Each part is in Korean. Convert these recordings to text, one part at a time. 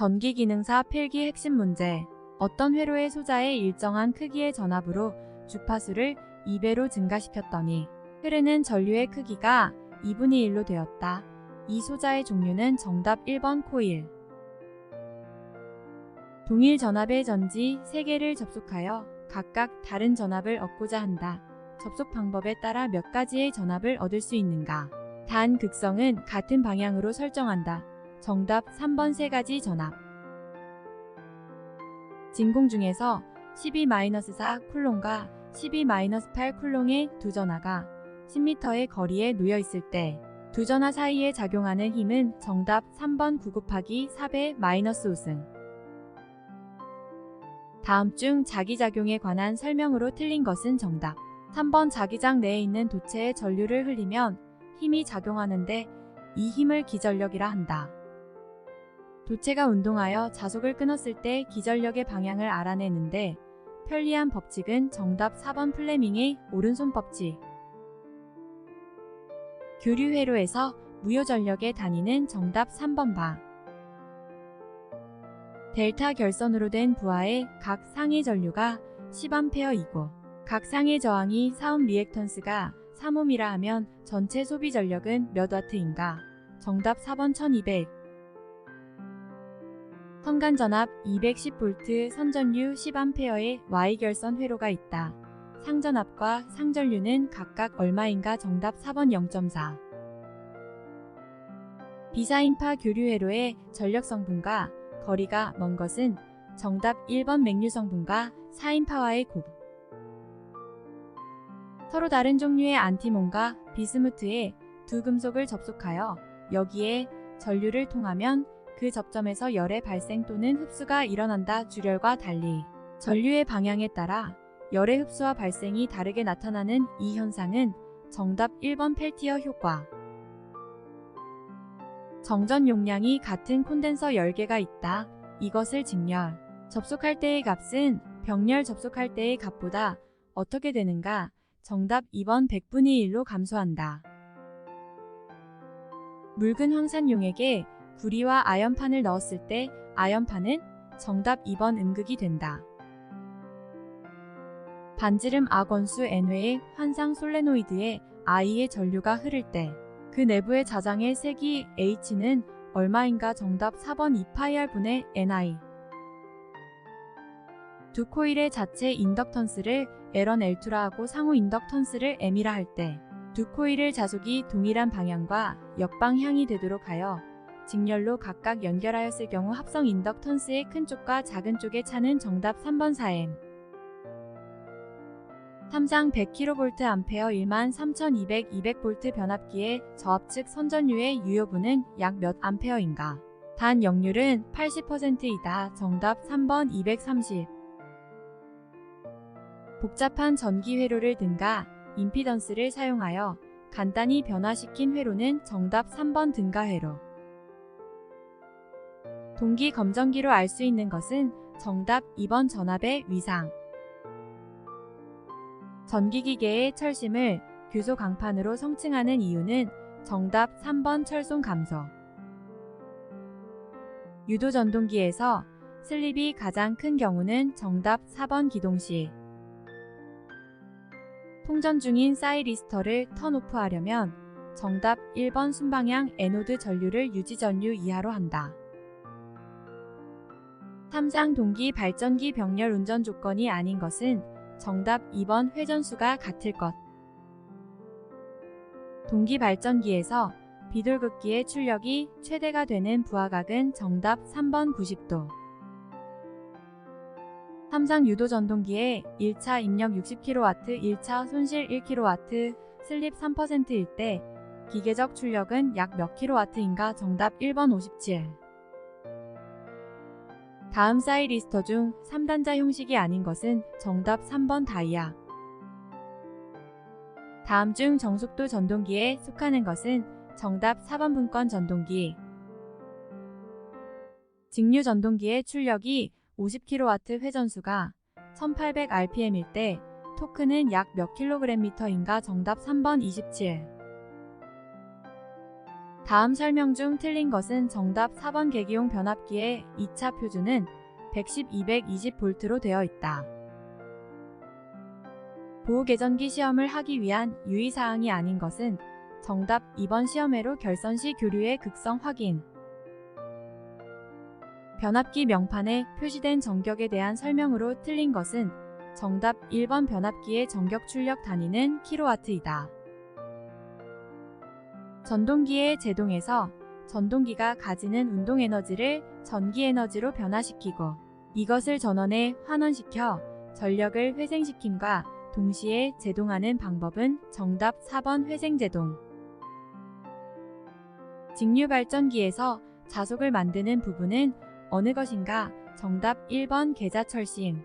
전기 기능사 필기 핵심 문제. 어떤 회로의 소자의 일정한 크기의 전압으로 주파수를 2배로 증가시켰더니 흐르는 전류의 크기가 2분의 1로 되었다. 이 소자의 종류는 정답 1번 코일. 동일 전압의 전지 3개를 접속하여 각각 다른 전압을 얻고자 한다. 접속 방법에 따라 몇 가지의 전압을 얻을 수 있는가? 단 극성은 같은 방향으로 설정한다. 정답 3번 세 가지 전압. 진공 중에서 12-4 쿨롱과 12-8 쿨롱의 두 전하가 10m의 거리에 놓여 있을 때 두 전하 사이에 작용하는 힘은 정답 3번 9 곱하기 4배 마이너스 5승. 다음 중 자기작용에 관한 설명으로 틀린 것은 정답. 3번 자기장 내에 있는 도체에 전류를 흘리면 힘이 작용하는데 이 힘을 기전력이라 한다. 도체가 운동하여 자속을 끊었을 때 기전력의 방향을 알아내는데 편리한 법칙은 정답 4번 플레밍의 오른손 법칙. 교류 회로에서 무효 전력의 단위는 정답 3번 바. 델타 결선으로 된 부하의 각 상위 전류가 10A이고 각 상의 저항이 4옴 리액턴스가 3옴이라 하면 전체 소비 전력은 몇 와트인가? 정답 4번 1200. 선간 전압 210V 선전류 10A의 Y결선 회로가 있다. 상전압과 상전류는 각각 얼마인가 정답 4번 0.4. 비사인파 교류 회로의 전력 성분과 거리가 먼 것은 정답 1번 맥류 성분과 사인파와의 곱. 서로 다른 종류의 안티몬과 비스무트에 두 금속을 접속하여 여기에 전류를 통하면 그 접점에서 열의 발생 또는 흡수가 일어난다. 주렬과 달리 전류의 방향에 따라 열의 흡수와 발생이 다르게 나타나는 이 현상은 정답 1번 펠티어 효과. 정전 용량이 같은 콘덴서 10개가 있다. 이것을 직렬. 접속할 때의 값은 병렬 접속할 때의 값보다 어떻게 되는가? 정답 2번 100분의 1로 감소한다. 묽은 황산 용액에 구리와 아연판을 넣었을 때 아연판은 정답 2번 음극이 된다. 반지름 악원수 N회의 환상 솔레노이드에 I의 전류가 흐를 때 그 내부의 자장의 색이 H는 얼마인가 정답 4번 2파이R 분의 NI 두 코일의 자체 인덕턴스를 L1 L2라 하고 상호 인덕턴스를 M이라 할 때 두 코일을 자속이 동일한 방향과 역방향이 되도록 하여 직렬로 각각 연결하였을 경우 합성 인덕턴스의 큰 쪽과 작은 쪽의 차는 정답 3번 4M. 삼상 100kV 암페어 13,200 200V 변압기의 저압 측 선전류의 유효분은 약몇 암페어인가? 단 역률은 80%이다. 정답 3번 230. 복잡한 전기 회로를 등가 임피던스를 사용하여 간단히 변화시킨 회로는 정답 3번 등가 회로. 동기 검정기로 알 수 있는 것은 정답 2번 전압의 위상. 전기기계의 철심을 규소 강판으로 성칭하는 이유는 정답 3번 철송 감소. 유도 전동기에서 슬립이 가장 큰 경우는 정답 4번 기동시. 통전 중인 사이리스터를 턴오프하려면 정답 1번 순방향 에노드 전류를 유지 전류 이하로 한다. 삼상 동기 발전기 병렬 운전 조건이 아닌 것은 정답 2번 회전수가 같을 것. 동기 발전기에서 비돌극기의 출력이 최대가 되는 부하각은 정답 3번 90도. 삼상 유도 전동기의 1차 입력 60kW, 1차 손실 1kW, 슬립 3%일 때 기계적 출력은 약 몇 kW인가 정답 1번 57. 다음 사이 리스터 중 3단자 형식이 아닌 것은 정답 3번 다이아. 다음 중 정속도 전동기에 속하는 것은 정답 4번 분권 전동기. 직류 전동기의 출력이 50kW 회전수가 1800rpm일 때 토크는 약몇 kgm인가 정답 3번 27. 다음 설명 중 틀린 것은 정답 4번 계기용 변압기의 2차 표준은 110, 220V로 되어 있다. 보호계전기 시험을 하기 위한 유의사항이 아닌 것은 정답 2번 시험회로 결선 시 교류의 극성 확인. 변압기 명판에 표시된 전격에 대한 설명으로 틀린 것은 정답 1번 변압기의 전격 출력 단위는 킬로와트이다. 전동기의 제동에서 전동기가 가지는 운동 에너지를 전기 에너지로 변화시키고 이것을 전원에 환원시켜 전력을 회생시킴과 동시에 제동하는 방법은 정답 4번 회생제동. 직류발전기에서 자속을 만드는 부분은 어느 것인가? 정답 1번 계자철심.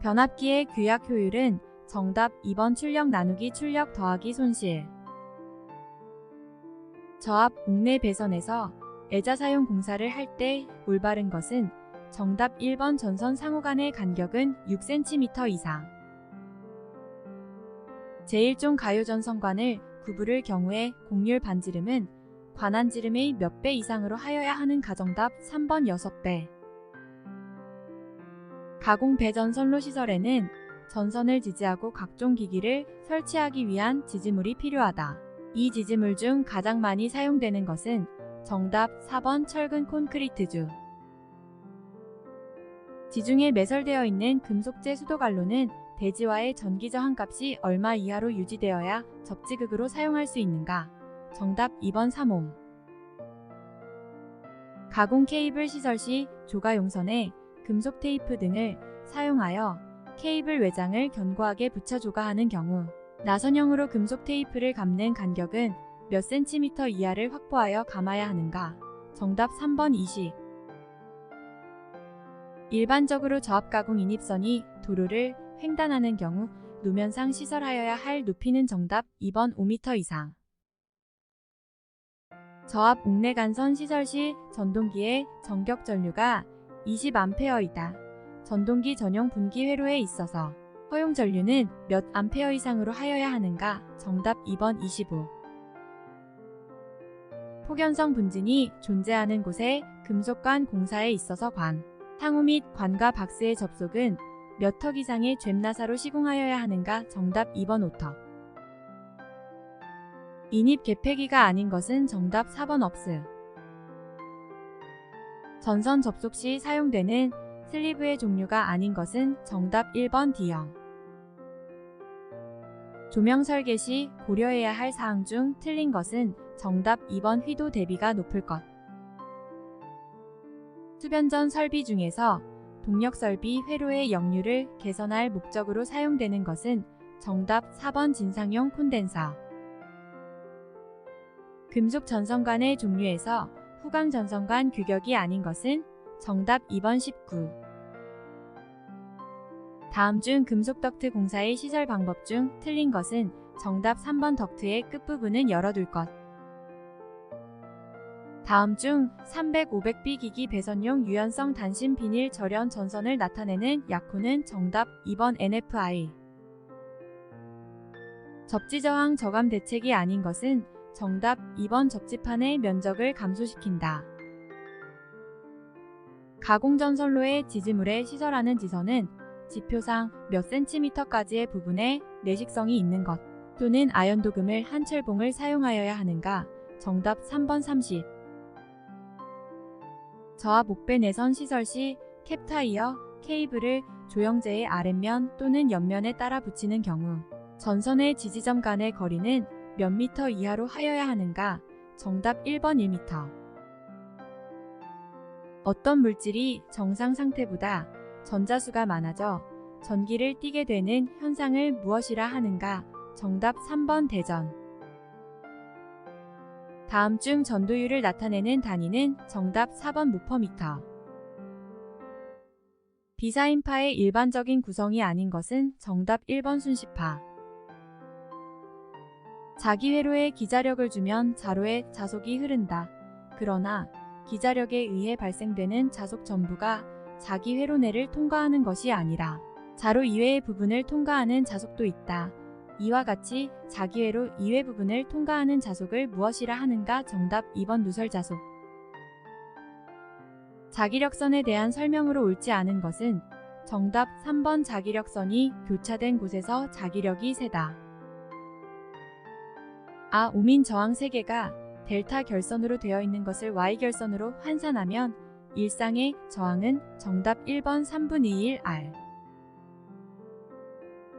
변압기의 규약 효율은 정답 2번 출력 나누기 출력 더하기 손실. 저압 옥내 배선에서 애자 사용 공사를 할 때 올바른 것은 정답 1번 전선 상호 간의 간격은 6cm 이상. 제1종 가요 전선관을 구부를 경우에 곡률 반지름은 관한지름의 몇 배 이상으로 하여야 하는 가정답 3번 6배. 가공 배전선로 시설에는 전선을 지지하고 각종 기기를 설치하기 위한 지지물이 필요하다. 이 지지물 중 가장 많이 사용되는 것은 정답 4번 철근 콘크리트주. 지중해 매설되어 있는 금속재 수도관로는 대지와의 전기 저항 값이 얼마 이하로 유지되어야 접지극으로 사용할 수 있는가? 정답 2번 3옴. 가공 케이블 시설 시 조가 용선에 금속 테이프 등을 사용하여 케이블 외장을 견고하게 붙여 조가하는 경우 나선형으로 금속 테이프를 감는 간격은 몇 센티미터 이하를 확보하여 감아야 하는가? 정답 3번 20. 일반적으로 저압 가공 인입선이 도로를 횡단하는 경우 노면상 시설하여야 할 높이는 정답 2번 5m 이상. 저압 옥내 간선 시설 시 전동기의 전격 전류가 20A이다. 전동기 전용 분기 회로에 있어서 허용 전류는 몇 암페어 이상으로 하여야 하는가? 정답 2번 25. 폭연성 분진이 존재하는 곳에 금속관 공사에 있어서 관, 상우 및 관과 박스의 접속은 몇 턱 이상의 죗나사로 시공하여야 하는가? 정답 2번 5턱. 인입 개폐기가 아닌 것은 정답 4번 없음. 전선 접속 시 사용되는 슬리브의 종류가 아닌 것은 정답 1번 D형. 조명 설계 시 고려해야 할 사항 중 틀린 것은 정답 2번 휘도 대비가 높을 것. 수변전 설비 중에서 동력 설비 회로의 역류를 개선할 목적으로 사용되는 것은 정답 4번 진상용 콘덴서. 금속 전선관의 종류에서 후광 전선관 규격이 아닌 것은 정답 2번 19. 다음 중 금속 덕트 공사의 시설 방법 중 틀린 것은 정답 3번 덕트의 끝부분은 열어둘 것. 다음 중 300, 500B 기기 배선용 유연성 단심 비닐 절연 전선을 나타내는 약호는 정답 2번 NFI. 접지 저항 저감 대책이 아닌 것은 정답 2번 접지판의 면적을 감소시킨다. 가공전선로의 지지물에 시설하는 지선은 지표상 몇 센티미터까지의 부분에 내식성이 있는 것 또는 아연 도금을 한 철봉을 사용하여야 하는가? 정답 3번 30. 저압 목배 내선 시설 시 캡타이어, 케이블을 조형제의 아랫면 또는 옆면에 따라 붙이는 경우 전선의 지지점 간의 거리는 몇 미터 이하로 하여야 하는가? 정답 1번 1미터. 어떤 물질이 정상 상태보다 전자수가 많아져 전기를 띠게 되는 현상을 무엇이라 하는가? 정답 3번 대전. 다음 중 전도율을 나타내는 단위는 정답 4번 무퍼미터. 비사인파의 일반적인 구성이 아닌 것은 정답 1번 순시파. 자기 회로에 기자력을 주면 자로에 자속이 흐른다. 그러나 기자력에 의해 발생되는 자속 전부가 자기 회로 내를 통과하는 것이 아니라 자로 이외의 부분을 통과하는 자속도 있다. 이와 같이 자기 회로 2회 부분을 통과하는 자속을 무엇이라 하는가 정답 2번 누설 자속. 자기력선에 대한 설명으로 옳지 않은 것은 정답 3번 자기력선이 교차된 곳에서 자기력이 세다. 아 우민 저항 세개가 델타 결선으로 되어 있는 것을 Y 결선으로 환산하면 일상의 저항은 정답 1번 3분 2일 R.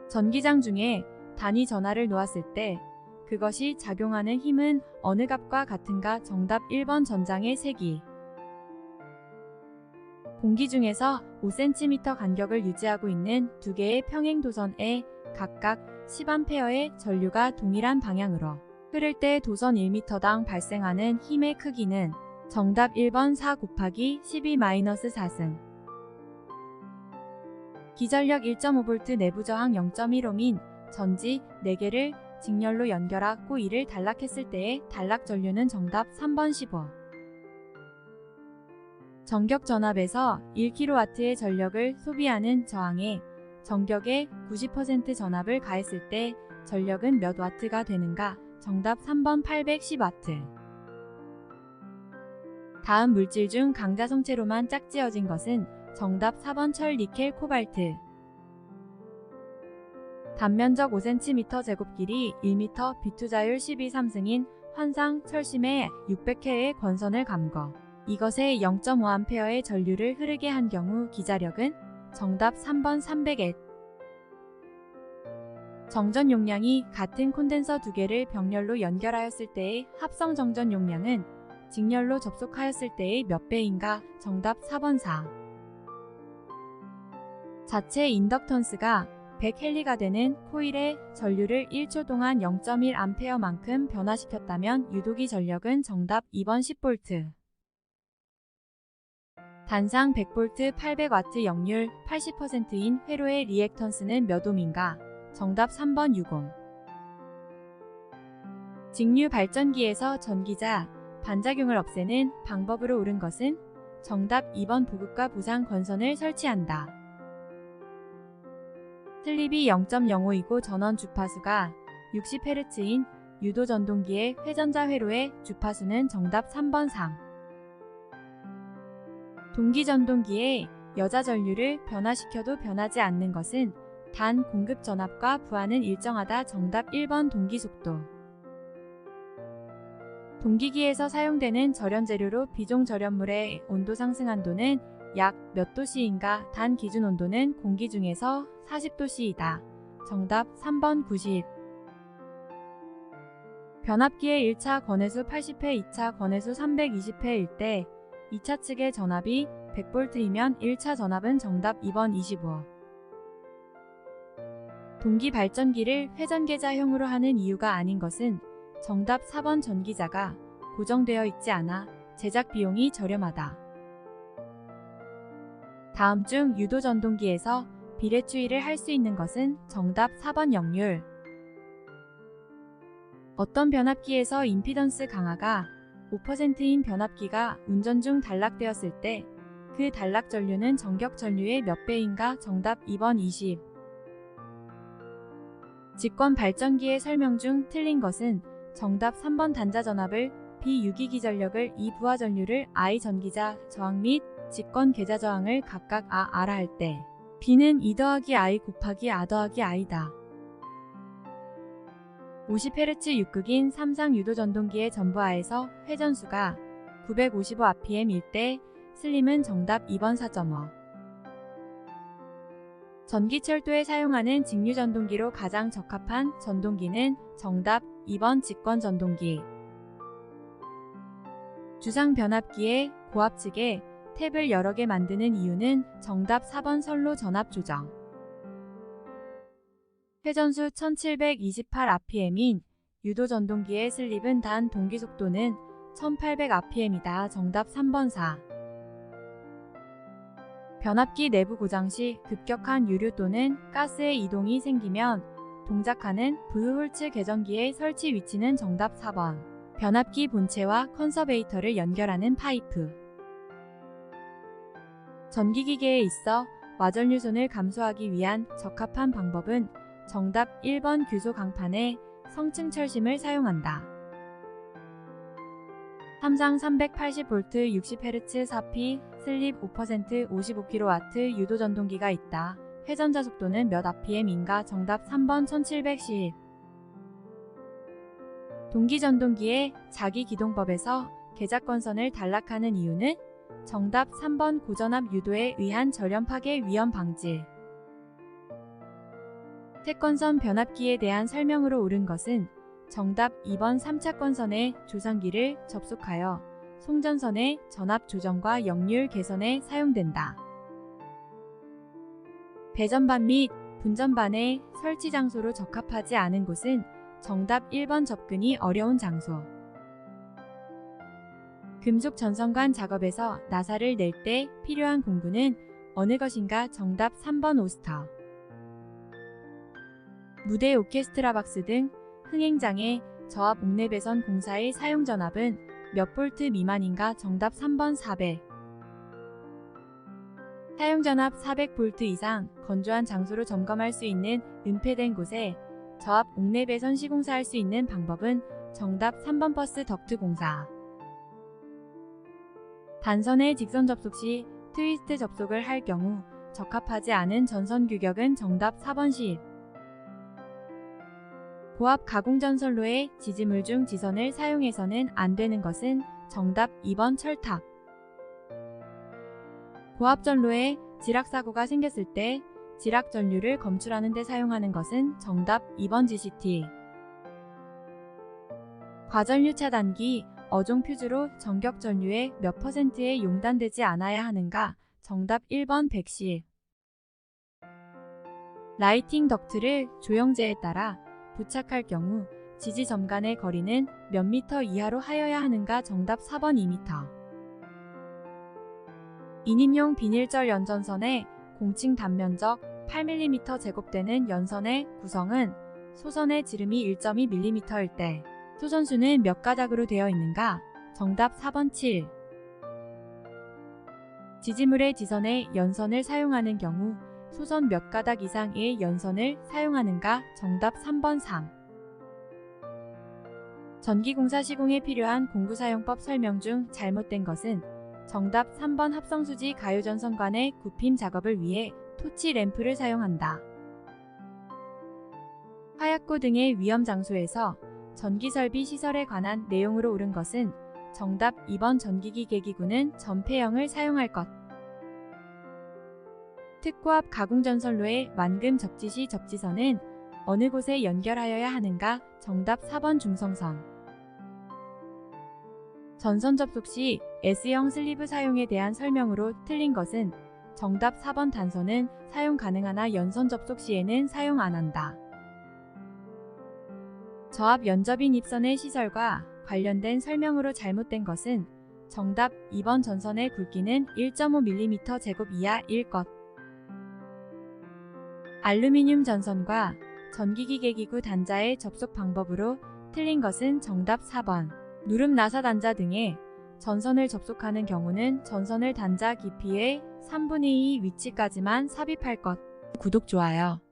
전기장 중에 단위 전하를 놓았을 때 그것이 작용하는 힘은 어느 값과 같은가 정답 1번 전장의 세기. 공기 중에서 5cm 간격을 유지하고 있는 두 개의 평행 도선에 각각 10A의 전류가 동일한 방향으로 흐를 때 도선 1m당 발생하는 힘의 크기는 정답 1번 4 곱하기 12-4승. 기전력 1.5V 내부 저항 0.15민 전지 4개를 직렬로 연결하고 이를 단락했을 때의 단락 전류는 정답 3번 15. 전격 전압에서 1kW의 전력을 소비하는 저항에 전격의 90% 전압을 가했을 때 전력은 몇 와트가 되는가? 정답 3번 810와트. 다음 물질 중 강자 성체로만 짝지어진 것은 정답 4번 철 니켈 코발트. 단면적 5cm 제곱 길이 1m 비투자율 12삼승인 환상 철심에 600회의 권선을 감거. 이것에 0.5A의 전류를 흐르게 한 경우 기자력은 정답 3번 300에 정전 용량이 같은 콘덴서 두 개를 병렬로 연결하였을 때의 합성 정전 용량은 직렬로 접속하였을 때의 몇 배인가? 정답 4번 4. 자체 인덕턴스가 100헬리가 되는 코일의 전류를 1초 동안 0.1A만큼 변화시켰다면 유도기 전력은 정답 2번 10V. 단상 100V 800W 역률 80%인 회로의 리액턴스는 몇 옴인가? 정답 3번 60. 직류 발전기에서 전기자 반작용을 없애는 방법으로 옳은 것은 정답 2번 보급과 부상 건선을 설치한다. 슬립이 0.05이고 전원 주파수가 60Hz인 유도 전동기의 회전자 회로의 주파수는 정답 3번 3. 동기 전동기의 여자 전류를 변화시켜도 변하지 않는 것은 단 공급 전압과 부하는 일정하다 정답 1번 동기 속도. 동기기에서 사용되는 절연 재료로 비종 절연물의 온도 상승 한도는 약 몇 도씨인가 단 기준 온도는 공기 중에서 40도씨이다. 정답 3번 90. 변압기의 1차 권해수 80회, 2차 권해수 320회일 때 2차 측의 전압이 100V이면 1차 전압은 정답 2번 25. 동기 발전기를 회전계자형으로 하는 이유가 아닌 것은 정답 4번 전기자가 고정되어 있지 않아 제작 비용이 저렴하다. 다음 중 유도 전동기에서 비례추이를 할 수 있는 것은 정답 4번 역률. 어떤 변압기에서 임피던스 강화가 5%인 변압기가 운전 중 단락되었을 때 그 단락 전류는 전격 전류의 몇 배인가? 정답 2번 20. 직권 발전기의 설명 중 틀린 것은 정답 3번 단자 전압을 B 유기기 전력을 E 부하 전류를 I 전기자 저항 및 직권 계좌 저항을 각각 아, 아라 할때 B는 2 더하기 I 곱하기 아 더하기 I다. 50Hz 6극인 삼상 유도 전동기의 전부하에서 회전수가 955rpm일 때 슬림은 정답 2번 4.5. 전기철도에 사용하는 직류 전동기로 가장 적합한 전동기는 정답 2번 직권 전동기. 주상 변압기의 고압 측에 탭을 여러 개 만드는 이유는 정답 4번 선로 전압 조정. 회전수 1728rpm인 유도 전동기의 슬립은 단 동기 속도는 1800rpm이다. 정답 3번 4. 변압기 내부 고장 시 급격한 유류 또는 가스의 이동이 생기면 동작하는 브루홀츠 개전기의 설치 위치는 정답 4번. 변압기 본체와 컨서베이터를 연결하는 파이프. 전기기계에 있어 와전유손을 감소하기 위한 적합한 방법은 정답 1번 규소 강판에 성층 철심을 사용한다. 삼상 380V 60Hz 4P 슬립 5% 55kW 유도 전동기가 있다. 회전자 속도는 몇 RPM인가? 정답 3번 1710. 동기 전동기의 자기 기동법에서 계작건선을 단락하는 이유는 정답 3번 고전압 유도에 의한 절연 파괴 위험 방지. 태권선 변압기에 대한 설명으로 옳은 것은 정답 2번 3차 건선의 조상기를 접속하여 송전선의 전압 조정과 역률 개선에 사용된다. 배전반 및 분전반의 설치 장소로 적합하지 않은 곳은 정답 1번 접근이 어려운 장소. 금속 전선관 작업에서 나사를 낼 때 필요한 공구는 어느 것인가? 정답 3번 오스터. 무대 오케스트라 박스 등 흥행장의 저압 옥내배선 공사의 사용 전압은 몇 볼트 미만인가? 정답 3번 400. 사용 전압 400볼트 이상 건조한 장소로 점검할 수 있는 은폐된 곳에 저압 옥내 배선 시공사할 수 있는 방법은 정답 3번 버스 덕트 공사. 단선의 직선 접속 시 트위스트 접속을 할 경우 적합하지 않은 전선 규격은 정답 4번 10. 고압 가공 전선로의 지지물 중 지선을 사용해서는 안 되는 것은 정답 2번 철탑. 고압 전로에 지락 사고가 생겼을 때 지락 전류를 검출하는 데 사용하는 것은 정답 2번 GCT. 과전류 차단기 어종 퓨즈로 전격 전류의 몇 퍼센트에 용단되지 않아야 하는가? 정답 1번 110. 라이팅 덕트를 조영제에 따라 부착할 경우 지지 점 간의 거리는 몇 미터 이하로 하여야 하는가? 정답 4번 2미터. 인임용 비닐절 연전선의 공칭 단면적 8mm 제곱되는 연선의 구성은 소선의 지름이 1.2mm일 때 소선수는 몇 가닥으로 되어 있는가? 정답 4번 7. 지지물의 지선에 연선을 사용하는 경우 소선 몇 가닥 이상의 연선을 사용하는가? 정답 3번 3. 전기공사 시공에 필요한 공구사용법 설명 중 잘못된 것은 정답 3번 합성수지 가요전선관의 굽힘 작업을 위해 토치 램프를 사용한다. 화약고 등의 위험 장소에서 전기설비 시설에 관한 내용으로 옳은 것은 정답 2번 전기기 계기구는 전폐형을 사용할 것. 특고압 가공전선로의 완금 접지시 접지선은 어느 곳에 연결하여야 하는가? 정답 4번 중성선. 전선 접속 시 S형 슬리브 사용에 대한 설명으로 틀린 것은 정답 4번 단선은 사용 가능하나 연선 접속 시에는 사용 안 한다. 저압 연접인 입선의 시설과 관련된 설명으로 잘못된 것은 정답 2번 전선의 굵기는 1.5mm 제곱 이하일 것. 알루미늄 전선과 전기기계기구 단자의 접속 방법으로 틀린 것은 정답 4번. 누름 나사 단자 등의 전선을 접속하는 경우는 전선을 단자 깊이의 3분의 2 위치까지만 삽입할 것. 구독, 좋아요.